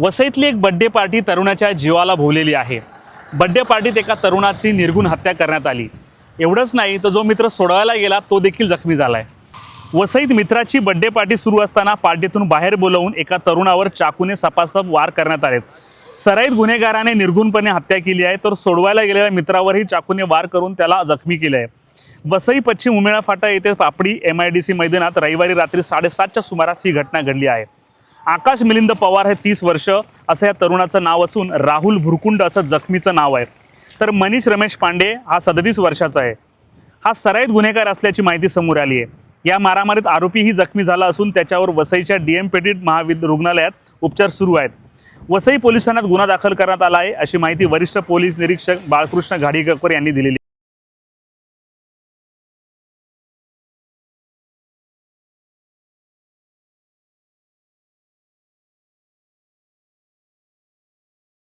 वसईतली एक birthday party तरुणाच्या जीवाला भोवलेली आहे. बड्डे पार्टीत एका तरुणाची निर्गुण हत्या करण्यात आली. एवढंच नाही तर जो मित्र सोडवायला गेला तो देखील जखमी झाला आहे वसईत मित्राची बड्डे पार्टी सुरू असताना पार्टीतून बाहेर बोलवून एका तरुणावर चाकूने सपासप वार करण्यात आले सराईत गुन्हेगाराने निर्गुणपणे हत्या केली आहे तर सोडवायला गेलेल्या मित्रावरही चाकूने वार करून त्याला जखमी केले आहे वसई पश्चिम उमेळा फाटा येथे Papdi M I D C मैदानात रविवारी रात्री साडेसातच्या सुमारास ही घटना घडली आहे. आकाश मिलिंद पवार हे तीस वर्ष असं या तरुणाचं नाव असून राहुल भुरकुंड असं जखमीचं नाव आहे. तर मनीष रमेश पांडे हा सदतीस वर्षाचा आहे. हा सराईत गुन्हेगार असल्याची माहिती समोर आली आहे. या मारामारीत आरोपीही जखमी झाला असून त्याच्यावर वसईच्या डीएम पेटीट महाविद रुग्णालयात उपचार सुरू आहेत. वसई पोलीस ठाण्यात गुन्हा दाखल करण्यात आला आहे अशी माहिती वरिष्ठ पोलीस निरीक्षक बाळकृष्ण घाडीकर यांनी दिलेली